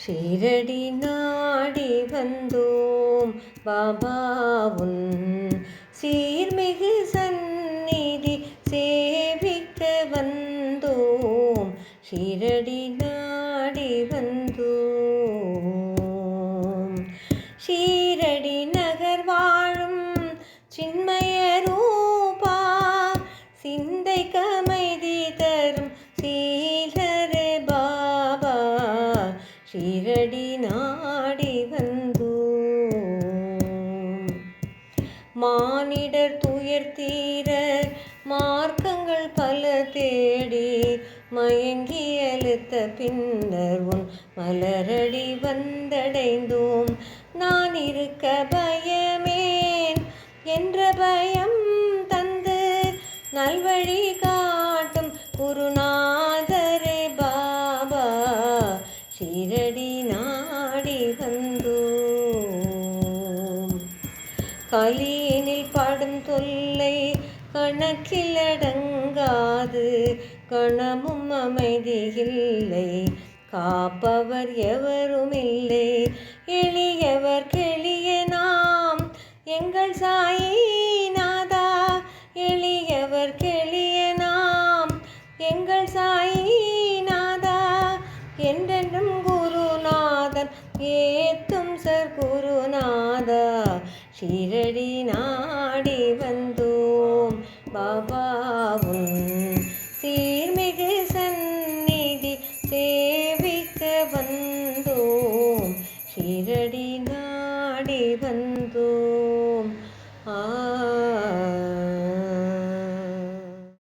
ஷீரடி நாடி வந்தோம். பாபாவுன் சீர்மிகு சந்நிதி சேவிக்க வந்தோம். ஷீரடி நாடி வந்தோம். ஷீரடி நகர் வாழும் சின்மய ரூபா சிந்தை கமைதி ஷீரடி நாடி வந்தோம் மானிடர் துயர் தீர மார்க்கங்கள் பல தேடி மயங்கி அழுத்த பின்னர் உன் மலரடி வந்தடைந்தோம். நான் இருக்க பயமேன் என்ற பயம் தந்து நல்வழி ஷீரடி நாடி வந்தோம். கலியினில் படும் தொல்லை கணக்கில் அடங்காது. கணமும் அமைதியில்லை காப்பவர் எவரும் இல்லை. எளியவர் கெளிய நாம். எங்கள் சாயி நாதா. எளியவர் கெளிய நாம். எங்கள் சாயி நாதா. என்றென்றும் குருநாதன் ஏத்தும் சர் குருநாதா ஷிரடி நாடி வந்தோம். பாபாவும் சீர்மிகு சந்நிதி சேவிக்க வந்தோம். ஷிரடி நாடி வந்தோம். ஆ